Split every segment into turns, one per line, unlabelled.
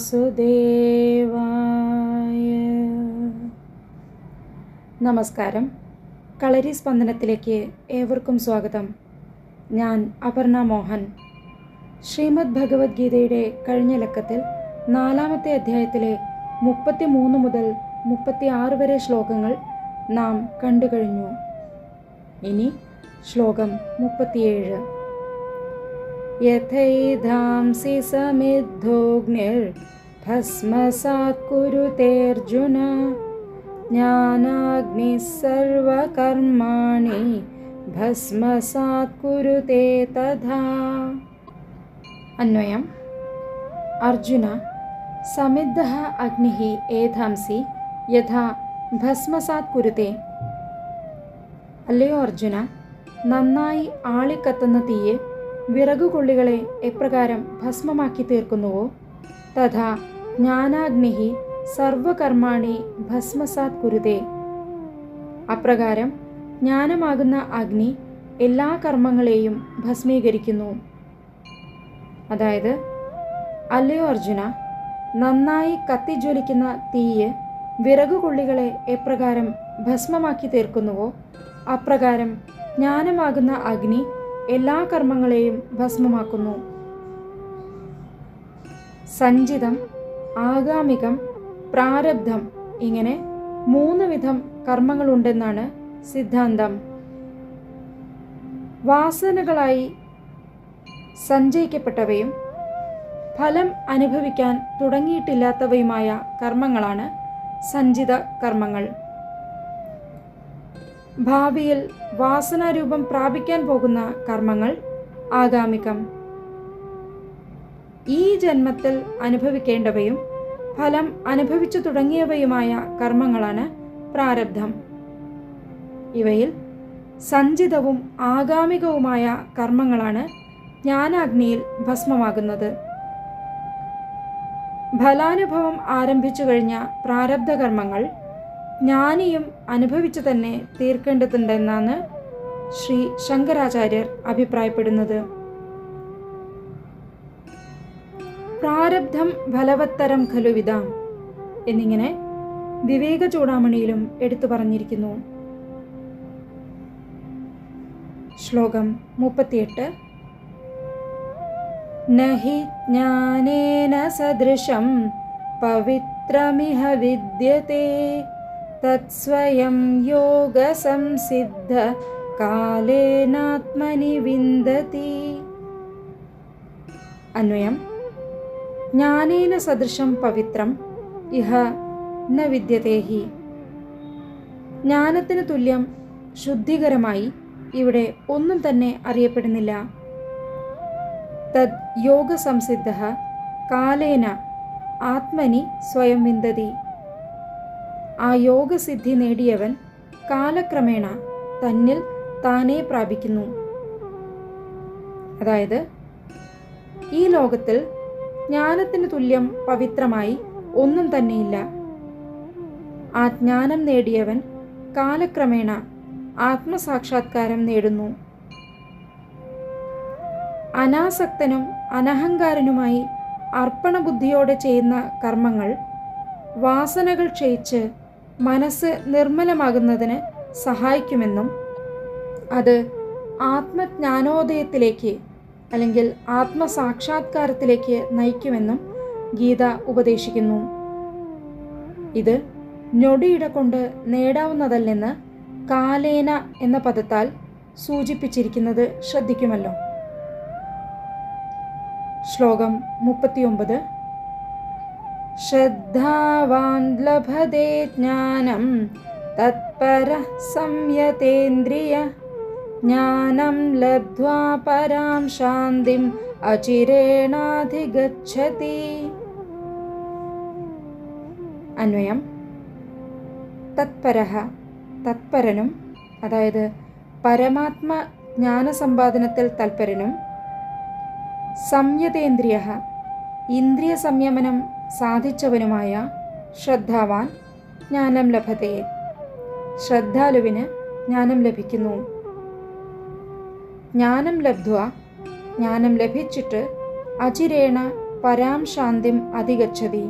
വാസുദേവായ. നമസ്കാരം. കളരി സ്പന്ദനത്തിലേക്ക് ഏവർക്കും സ്വാഗതം. ഞാൻ അപർണ മോഹൻ. ശ്രീമദ് ഭഗവത്ഗീതയുടെ കഴിഞ്ഞ ലക്കത്തിൽ നാലാമത്തെ അധ്യായത്തിലെ മുപ്പത്തി മൂന്ന് മുതൽ മുപ്പത്തി ആറ് വരെ ശ്ലോകങ്ങൾ നാം കണ്ടു കഴിഞ്ഞു ഇനി ശ്ലോകം മുപ്പത്തിയേഴ്. യഥൈധാംസി സമിദ്ധോഗ്നിർഭസ്മസാത് കുരുതേർജുന ജ്ഞാനാഗ്നി സർവകർമാണി ഭസ്മസാത് കുരുതേ തഥാ അന്വയം അർജുന സമിദ്ധ അഗ്നി ഏധാംസി യഥാ ഭസ്മസാത് കുരുതേ അല്ലയോ അർജുന നന്നായി ആളിക്കത്തുന്ന തീയെ വിറകുകൊള്ളികളെ എപ്രകാരം ഭസ്മമാക്കി തീർക്കുന്നുവോ? തഥാ ജ്ഞാനാഗ്നിഹി സർവകർമാണി ഭസ്മസാത് കുരുതേ. അപ്രകാരം ജ്ഞാനമാകുന്ന അഗ്നി എല്ലാ കർമ്മങ്ങളെയും ഭസ്മീകരിക്കുന്നു. അതായത് അല്ലയോ അർജുന നന്നായി കത്തിജ്വലിക്കുന്ന തീയ് വിറകുകൊള്ളികളെ എപ്രകാരം ഭസ്മമാക്കി തീർക്കുന്നുവോ? അപ്രകാരം ജ്ഞാനമാകുന്ന അഗ്നി എല്ലാ കർമ്മങ്ങളെയും ഭസ്മമാക്കുന്നു. സഞ്ചിതം ആഗാമികം പ്രാരബ്ധം ഇങ്ങനെ മൂന്ന് വിധം കർമ്മങ്ങളുണ്ടെന്നാണ് സിദ്ധാന്തം. വാസനകളായി സഞ്ചയിക്കപ്പെട്ടവയും ഫലം അനുഭവിക്കാൻ തുടങ്ങിയിട്ടില്ലാത്തവയുമായ കർമ്മങ്ങളാണ് സഞ്ചിത കർമ്മങ്ങൾ. ഭാവിയിൽ വാസനാരൂപം പ്രാപിക്കാൻ പോകുന്ന കർമ്മങ്ങൾ ആഗാമികം. ഈ ജന്മത്തിൽ അനുഭവിക്കേണ്ടവയും ഫലം അനുഭവിച്ചു തുടങ്ങിയവയുമായ കർമ്മങ്ങളാണ് പ്രാരബ്ധം. ഇവയിൽ സഞ്ചിതവും ആഗാമികവുമായ കർമ്മങ്ങളാണ് ജ്ഞാനാഗ്നിയിൽ ഭസ്മമാകുന്നത്. ഫലാനുഭവം ആരംഭിച്ചു കഴിഞ്ഞ പ്രാരബ്ധ കർമ്മങ്ങൾ ജ്ഞാനിയും അനുഭവിച്ചു തന്നെ തീർക്കേണ്ടതുണ്ടെന്നാണ് ശ്രീ ശങ്കരാചാര്യർ അഭിപ്രായപ്പെടുന്നത്. പ്രാരബ്ധം ഫലവത്തരം ഖലുവിതാം എന്നിങ്ങനെ വിവേക ചൂടാമണിയിലും എടുത്തു പറഞ്ഞിരിക്കുന്നു. ശ്ലോകം മുപ്പത്തിയെട്ട്. നഹി ജ്ഞാനേന സദൃശം പവിത്രമിഹ വിദ്യത്തെ തത്സ്വയം യോഗസംസിദ്ധ കാലേനാത്മനി വിന്ദതി അന്വയം ജ്ഞാനേന സദൃശം പവിത്രം ഇഹ ന വിദ്യതേഹി ജ്ഞാനത്തിന് തുല്യം ശുദ്ധികരമായി ഇവിടെ ഒന്നും തന്നെ അറിയപ്പെടുന്നില്ല। തദ് യോഗസംസിദ്ധ കാലേന ആത്മനി സ്വയം വിന്ദതി। ആ യോഗസിദ്ധി നേടിയവൻ കാലക്രമേണ തന്നിൽ താനേ പ്രാപിക്കുന്നു. അതായത് ഈ ലോകത്തിൽ ജ്ഞാനത്തിന് തുല്യം പവിത്രമായി ഒന്നും തന്നെയില്ല. ആ ജ്ഞാനം നേടിയവൻ കാലക്രമേണ ആത്മസാക്ഷാത്കാരം നേടുന്നു. അനാസക്തനും അനഹങ്കാരനുമായി അർപ്പണബുദ്ധിയോടെ ചെയ്യുന്ന കർമ്മങ്ങൾ വാസനകൾ ക്ഷയിച്ച് മനസ്സ് നിർമ്മലമാകുന്നതിന് സഹായിക്കുമെന്നും അത് ആത്മജ്ഞാനോദയത്തിലേക്ക് അല്ലെങ്കിൽ ആത്മസാക്ഷാത്കാരത്തിലേക്ക് നയിക്കുമെന്നും ഗീത ഉപദേശിക്കുന്നു. ഇത് ഞൊടിയിട കൊണ്ട് നേടാവുന്നതല്ലെന്ന് കാലേന എന്ന പദത്താൽ സൂചിപ്പിച്ചിരിക്കുന്നത് ശ്രദ്ധിക്കുമല്ലോ. ശ്ലോകം മുപ്പത്തിയൊമ്പത്. ശ്രദ്ധാവാൻ लभते ജ്ഞാനം തത്പര സംയതേന്ദ്രിയ ജ്ഞാനം ലബ്ധ്വാ പരാം ശാന്തിം അചിരേണാധിഗച്ഛതി അന്വയം തത്പരഃ തത്പരനും അതായത് പരമാത്മ ജ്ഞാനസമ്പാദനത്തിൽ തൽപരനും സംയതേന്ദ്രിയ ഇന്ദ്രിയ സംയമനം സാധിച്ചവനുമായ ശ്രദ്ധാവാൻ ജ്ഞാനം ലഭതേ ശ്രദ്ധാലുവിന് ജ്ഞാനം ലഭിക്കുന്നു. ജ്ഞാനം ലബ്ധ്വ ജ്ഞാനം ലഭിച്ചിട്ട് അചിരേണ പരാം ശാന്തിം അധിഗച്ഛതി.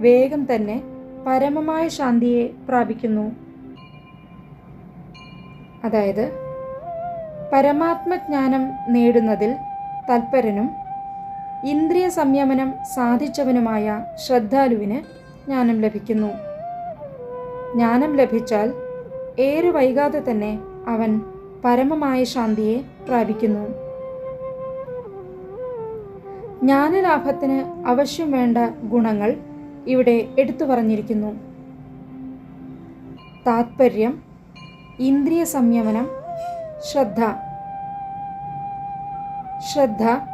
വേഗം തന്നെ പരമമായ ശാന്തിയെ പ്രാപിക്കുന്നു. അതായത് പരമാത്മജ്ഞാനം നേടുന്നതിൽ തൽപരനും ഇന്ദ്രിയ സംയമനം സാധിച്ചവനുമായ ശ്രദ്ധാലുവിന് ജ്ഞാനം ലഭിക്കുന്നു. ജ്ഞാനം ലഭിച്ചാൽ ഏറെ വൈകാതെ തന്നെ അവൻ പരമമായ ശാന്തിയെ പ്രാപിക്കുന്നു. ജ്ഞാനലാഭത്തിന് അവശ്യം വേണ്ട ഗുണങ്ങൾ ഇവിടെ എടുത്തു പറഞ്ഞിരിക്കുന്നു. താത്പര്യം ഇന്ദ്രിയ സംയമനം ശ്രദ്ധ. ശ്രദ്ധ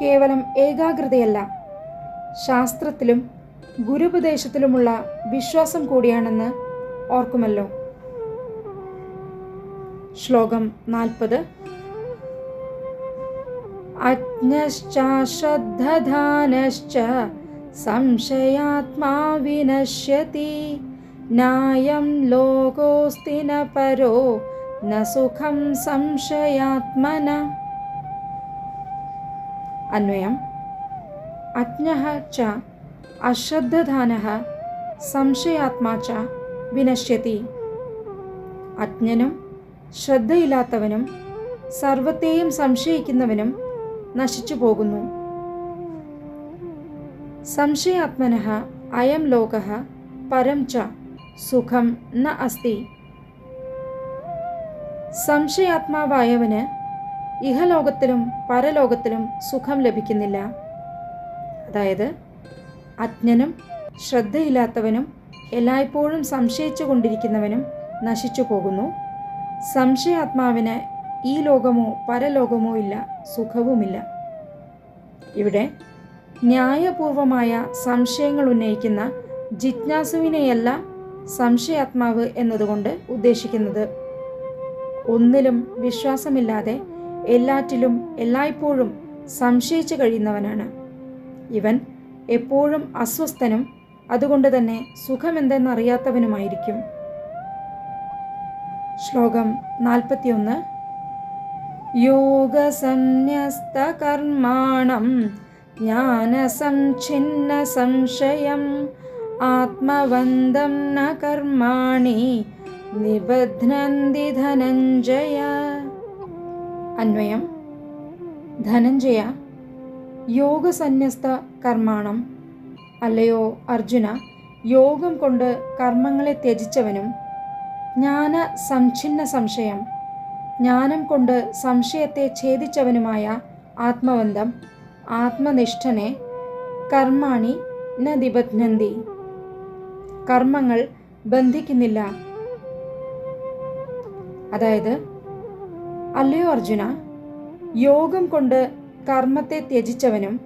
കേവലം ഏകാഗ്രതയല്ല. ശാസ്ത്രത്തിലും ഗുരുപദേശത്തിലുമുള്ള വിശ്വാസം കൂടിയാണെന്ന് ഓർക്കുമല്ലോ. ശ്ലോകം നാൽപ്പത്. അജ്ഞശ്ചാശ്രദ്ധാനശ്ച സംശയാത്മാ വിനശ്യതി. നായം ലോകോസ്തി പരോ ന സുഖം സംശയാത്മന. അന്വയം. അജ്ഞ ച അശ്രദ്ധാന സംശയാത്മാ ച വിനശ്യതി. അജ്ഞനും ശ്രദ്ധയില്ലാത്തവനും സർവത്തെയും സംശയിക്കുന്നവനും നശിച്ചു പോകുന്നു. സംശയാത്മന അയം ലോക പരം ച സുഖം ന അസ്തി. സംശയാത്മാവായവന് ഇഹലോകത്തിലും പരലോകത്തിലും സുഖം ലഭിക്കുന്നില്ല. അതായത് അജ്ഞനും ശ്രദ്ധയില്ലാത്തവനും എല്ലായ്പ്പോഴും സംശയിച്ചു കൊണ്ടിരിക്കുന്നവനും നശിച്ചു പോകുന്നു. സംശയാത്മാവിന് ഈ ലോകമോ പരലോകമോ ഇല്ല സുഖവുമില്ല. ഇവിടെ ന്യായപൂർവമായ സംശയങ്ങൾ ഉന്നയിക്കുന്ന ജിജ്ഞാസുവിനെയല്ല സംശയാത്മാവ് എന്നതുകൊണ്ട് ഉദ്ദേശിക്കുന്നത്. ഒന്നിലും വിശ്വാസമില്ലാതെ എല്ലാറ്റിലും എല്ലായ്പ്പോഴും സംശയിച്ചു കഴിയുന്നവനാണ്. ഇവൻ എപ്പോഴും അസ്വസ്ഥനും അതുകൊണ്ട് തന്നെ സുഖമെന്തെന്നറിയാത്തവനുമായിരിക്കും. ശ്ലോകം നാൽപ്പത്തിയൊന്ന്. യോഗസന്യസ്തകർമാണം ജ്ഞാനസംഛിന്ന സംശയം ആത്മവന്തം ന കർമാണി നിബധ്നന്തി ധനഞ്ജയ അന്വയം. ധനഞ്ജയ യോഗസന്യസ്ത കർമാണം. അല്ലയോ അർജുന യോഗം കൊണ്ട് കർമ്മങ്ങളെ ത്യജിച്ചവനും. ജ്ഞാന സംഛിന്ന സംശയം. ജ്ഞാനം കൊണ്ട് സംശയത്തെ ഛേദിച്ചവനുമായ ആത്മബന്ധം. ആത്മനിഷ്ഠനെ. കർമാണി ന കർമ്മങ്ങൾ ബന്ധിക്കുന്നില്ല. അതായത് അല്ലയോ അർജുന? യോഗം കൊണ്ട് കർമ്മത്തെ ത്യജിച്ചവനും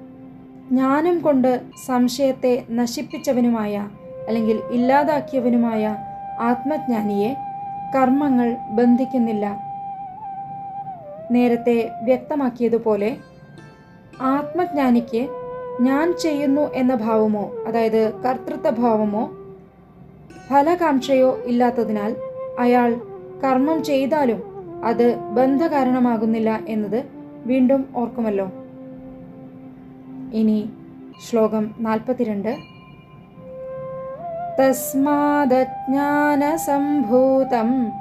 ജ്ഞാനം കൊണ്ട് സംശയത്തെ നശിപ്പിച്ചവനുമായ അല്ലെങ്കിൽ ഇല്ലാതാക്കിയവനുമായ ആത്മജ്ഞാനിയെ കർമ്മങ്ങൾ ബന്ധിക്കുന്നില്ല. നേരത്തെ വ്യക്തമാക്കിയതുപോലെ ആത്മജ്ഞാനിക്ക് ഞാൻ ചെയ്യുന്നു എന്ന ഭാവമോ അതായത് കർത്തൃത്വഭാവമോ ഫലകാംക്ഷയോ ഇല്ലാത്തതിനാൽ അയാൾ കർമ്മം ചെയ്താലും അത് ബന്ധകാരണമാകുന്നില്ല എന്നത് വീണ്ടും ഓർക്കുമല്ലോ. ഇനി ശ്ലോകം നാൽപ്പത്തിരണ്ട്. തസ്മാദജ്ഞാനസംഭൂതം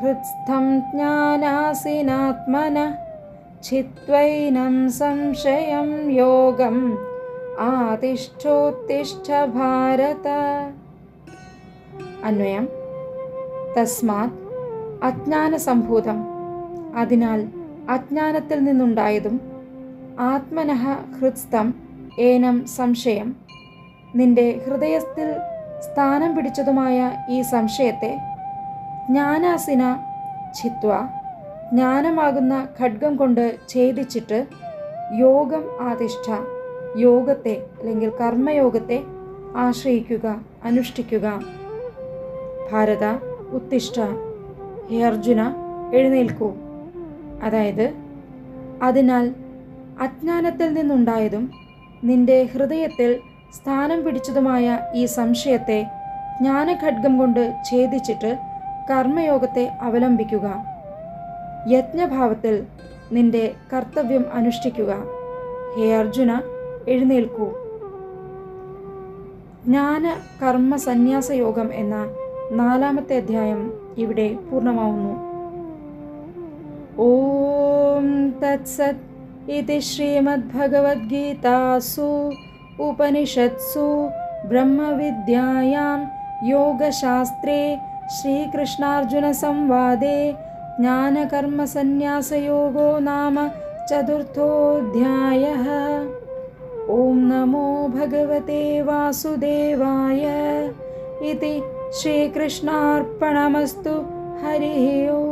ഹൃത്സ്ഥം ജ്ഞാനാസിനാത്മന ചിത്വൈനം സംശയം യോഗം ആതിഷ്ഠോത്തിഷ്ഠ ഭാരത. അന്വയം. തസ്മാത് അജ്ഞാനസംഭൂതം. അതിനാൽ അജ്ഞാനത്തിൽ നിന്നുണ്ടായതും ആത്മനഹ ഹൃത്സ്ഥം ഏനം സംശയം. നിന്റെ ഹൃദയത്തിൽ സ്ഥാനം പിടിച്ചതുമായ ഈ സംശയത്തെ ജ്ഞാനാസിന ചിത്വ ജ്ഞാനമാകുന്ന ഖഡ്ഗം കൊണ്ട് ഛേദിച്ചിട്ട് യോഗം ആതിഷ്ഠ യോഗത്തെ അല്ലെങ്കിൽ കർമ്മയോഗത്തെ ആശ്രയിക്കുക അനുഷ്ഠിക്കുക. ഭാരത ഉത്തിഷ്ഠ. ഹേ അർജുന എഴുന്നേൽക്കൂ. അതായത് അതിനാൽ അജ്ഞാനത്തിൽ നിന്നുണ്ടായതും നിന്റെ ഹൃദയത്തിൽ സ്ഥാനം പിടിച്ചതുമായ ഈ സംശയത്തെ ജ്ഞാനഖഡ്ഗം കൊണ്ട് ഛേദിച്ചിട്ട് കർമ്മയോഗത്തെ അവലംബിക്കുക. യജ്ഞഭാവത്തിൽ നിന്റെ കർത്തവ്യം അനുഷ്ഠിക്കുക. ഹേ അർജുന എഴുന്നേൽക്കൂ. ജ്ഞാന കർമ്മ സന്യാസയോഗം എന്ന നാലാമത്തെ അധ്യായം ഇവിടെ പൂർണ്ണമാവുന്നു. ഓം തത്സത് ഇതി ശ്രീമദ്ഭഗവത്ഗീതാസു ഉപനിഷത്സു ब्रह्मविद्यायां योगशास्त्रे श्रीकृष्णार्जुनसंवादे ज्ञानकर्मसंन्यासयोगो नाम चतुर्थोऽध्यायः ॐ नमो भगवते वासुदेवाय इति श्रीकृष्णार्पणमस्तु हरिः ओम्